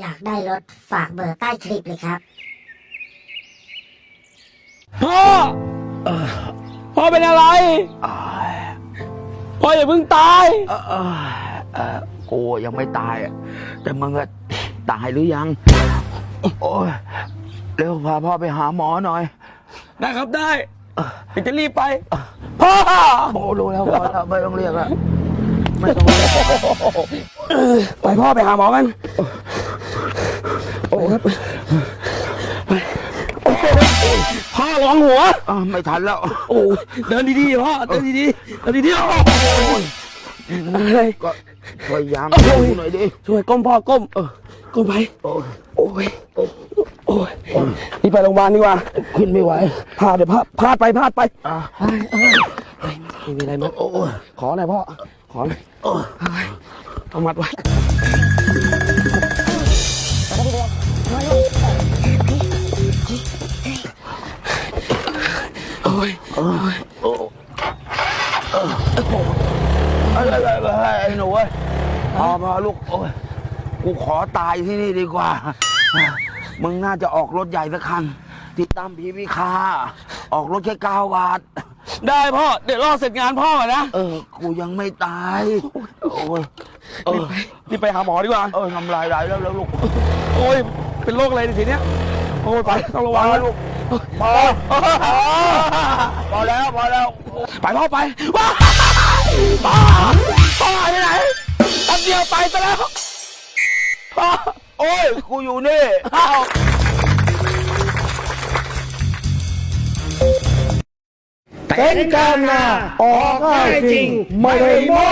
อยากได้รถฝากเบอร์ใต้คลิปเลยครับ พ่อ พ่อเป็นอะไร พ่ออย่าเพิ่งตาย เออเออเออกูยังไม่ตายอะแต่มึงอะตายหรือยัง โอ้ยเร็วพาพ่อไปหาหมอหน่อย ได้ครับได้เดี๋ยวจะรีบไป พ่อ โอ้รู้แล้วพอแล้วไม่ต้องเรียกแล้วไม่ต้องเรียก ไปพ่อไปหาหมอกันโอ้ ครับไปโอ้โหพ่อระวังหัว อ้าวไม่ทันแล้ว โอ้เดินดีๆพ่อเดินดีๆเดินดีๆโอ้ยอะไร ก็พยายามโอ้ย ดูหน่อยดิช่วยก้มพ่อก้มเออก้มไปโอ้ยโอ้ยโอ้ยนี่ไปโรงพยาบาลดีกว่าขึ้นไม่ไหวพลาดเดี๋ยวพลาดพลาดไปพลาดไปอะไม่มีอะไรมั้งโอ้ยขอหน่อยพ่อขอหน่อยโอ้ยเอามัดไว้ โอ้ยโอ้ยโอ้ยเออเอ้ยเอ้ยเอ้ยเอ้ยไอ้หนูเว้ยพอพอลูกโอ้ยกูขอตายที่นี่ดีกว่า มึงน่าจะออกรถใหญ่สักคัน ติดตามพีพีคา ออกรถแค่เก้าบาท ได้พ่อ เดี๋ยวรอเสร็จงานพ่อก่อนนะ เออ กูยังไม่ตาย โอ้ยเออนี่ไปหาหมอดีกว่า เออทำลายไหลแล้วแล้วลูก โอ้ย เป็นโรคอะไรเนี่ยทีเนี้ยโอ้ยไปต้องระวังนะลูกพอพอแล้วพอแล้วไปพ่อไปว้าวพ่อพ่อหายไปไหนแป๊บเดียวไปซะแล้วพ่อโอ้ยกูอยู่นี่อ้าวเป็นการนาออกง่ายจริง ไม่ได้โม้